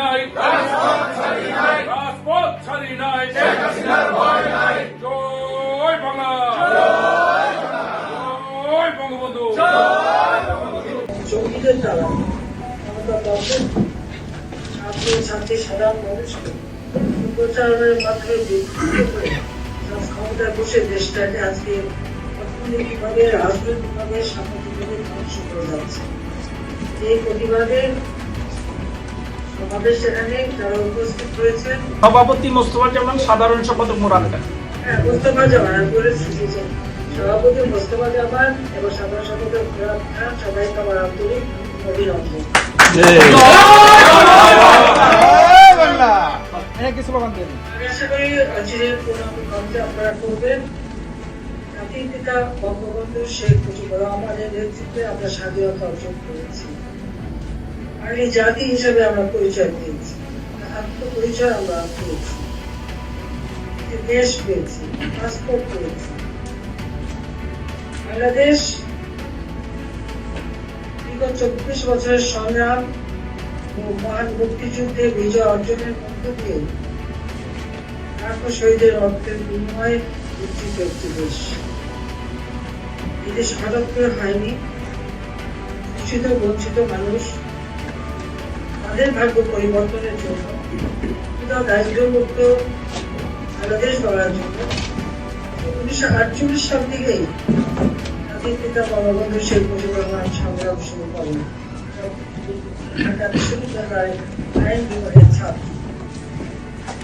নাই। রাজপথ ছাড়ি নাই। জয় বাংলা। জয় বঙ্গবন্ধু। জঙ্গিদের দ্বারা আমাদের দর্শক ছাত্র ছাত্রী সাধারণ মানুষকে প্রচারণের মাধ্যমে ক্ষমতায় বসে দেশটাকে আজকে অর্থনৈতিকভাবে রাজনৈতিকভাবে সামাজিকভাবে ধ্বংস করে যাচ্ছে এই প্রতিবাদের সমাবেশ সেখানে যারা উপস্থিত হয়েছেন সভাপতি মোস্তফা জামান সাধারণ সম্পাদক মোরাদ খান। হ্যাঁ মোস্তফা জামান আমি বলে সভাপতি মোস্তফা জামান এবং সাধারণ সম্পাদক ফেরাদ খান সবাইকে আমার আন্তরিক অভিনন্দন। আমি আশা করি চিরের প্রণামে আপনারা করবেন। জাতির পিতা বঙ্গবন্ধু শেখ মুজিবুর রহমানের নেতৃত্বে আমরা স্বাধীনতা অর্জন করেছি। আর জাতি হিসেবে আমরা পরিচয় আমরা পেয়েছি। দেশ পেয়েছি, পাসপোর্ট পেয়েছি। বাংলাদেশ বিগত চব্বিশ বছরের সংগ্রাম ও মহান মুক্তিযুদ্ধে বিজয় অর্জনের মধ্য দিয়ে লাখো শহীদের রক্তের বিনিময়ে উজ্জীবিত একটি দেশ। এদেশ ভারতীয় হয়নি বঞ্চিত মানুষ তাদের ভাগ্য পরিবর্তনের জন্য কোথাও দারিদ্রমুক্ত বাংলাদেশ গড়ার জন্য উনিশশো আটচল্লিশ সাল থেকেই জাতির পিতা বঙ্গবন্ধু শেখ মুজিবুর রহমান সংগ্রাম শুরু করেন। ঢাকা বিশ্ববিদ্যালয়ের আইন বিভাগের ছাত্র।